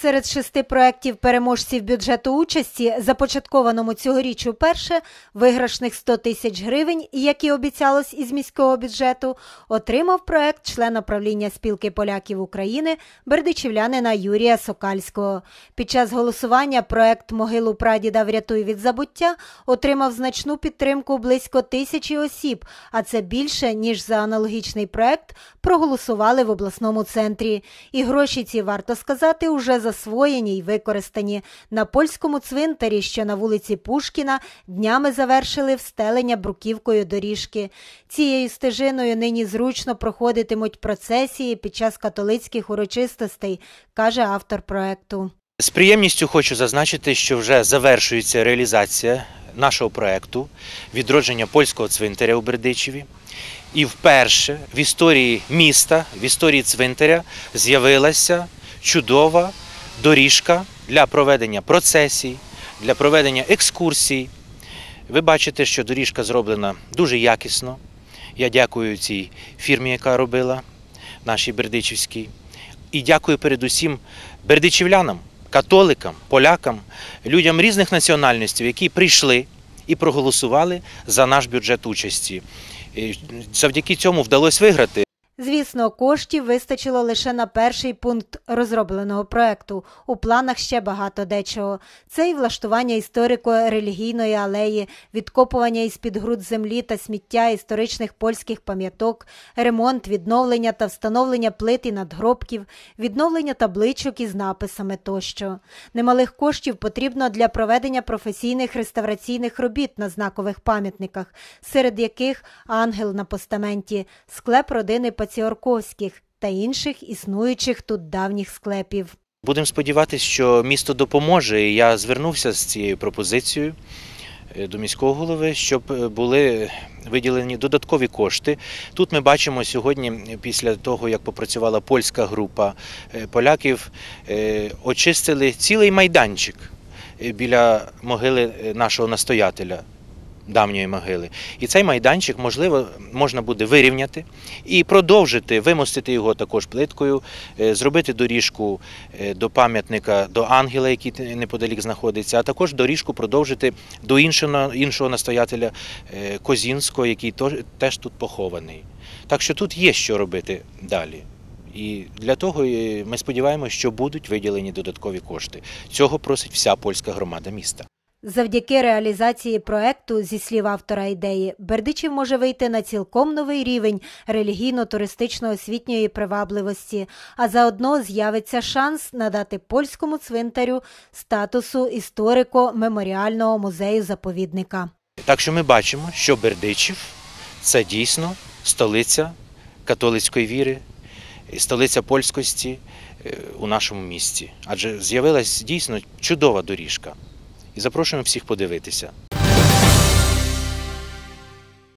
Серед шести проєктів переможців бюджету участі, започаткованому цьогоріч уперше, виграшних 100 тисяч гривень, як і обіцялось із міського бюджету, отримав проєкт члена правління спілки поляків України бердичівлянина Юрія Сокальського. Під час голосування проєкт Могилу прадіда врятуй від забуття отримав значну підтримку близько тисячі осіб, а це більше, ніж за аналогічний проєкт проголосували в обласному центрі. І гроші ці, варто сказати, уже засвоєні й використані. На польському цвинтарі, що на вулиці Пушкіна, днями завершили встелення бруківкою доріжки. Цією стежиною нині зручно проходитимуть процесії під час католицьких урочистостей, каже автор проекту. З приємністю хочу зазначити, що вже завершується реалізація нашого проекту відродження польського цвинтаря у Бердичеві. І вперше в історії міста, в історії цвинтаря з'явилася чудова доріжка для проведення процесій, для проведення екскурсій. Ви бачите, що доріжка зроблена дуже якісно. Я дякую цій фірмі, яка робила нашій Бердичівській. І дякую передусім бердичівлянам, католикам, полякам, людям різних національностей, які прийшли і проголосували за наш бюджет участі. І Завдяки цьому вдалося виграти. Звісно, коштів вистачило лише на перший пункт розробленого проекту. У планах ще багато дечого. Це і влаштування історико-релігійної алеї, відкопування із під груд землі та сміття історичних польських пам'яток, ремонт, відновлення та встановлення плит і надгробків, відновлення табличок із написами тощо. Немалих коштів потрібно для проведення професійних реставраційних робіт на знакових пам'ятниках, серед яких ангел на постаменті, склеп родини Паціорковських та інших існуючих тут давніх склепів. Будемо сподіватися, що місто допоможе. Я звернувся з цією пропозицією е, до міського голови, щоб е, були виділені додаткові кошти. Тут ми бачимо сьогодні, після того як попрацювала польська група е, поляків, очистили цілий майданчик біля могили нашого настоятеля. Давньої могили. І цей майданчик, можливо, можна буде вирівняти і продовжити, вимостити його також плиткою, е, зробити доріжку е, до пам'ятника до ангела, який неподалік знаходиться, а також доріжку продовжити до іншого, іншого настоятеля е, Козінського, який теж тут похований. Так що тут є що робити далі. І для того ми сподіваємося, що будуть виділені додаткові кошти. Цього просить вся польська громада міста. Завдяки реалізації проекту, зі слів автора ідеї, Бердичів може вийти на цілком новий рівень релігійно-туристично-освітньої привабливості, а заодно з'явиться шанс надати польському цвинтарю статусу історико-меморіального музею заповідника. Так що ми бачимо, що Бердичів це дійсно столиця католицької віри, столиця польськості е, у нашому місті. Адже з'явилась дійсно чудова доріжка. І запрошуємо всіх подивитися.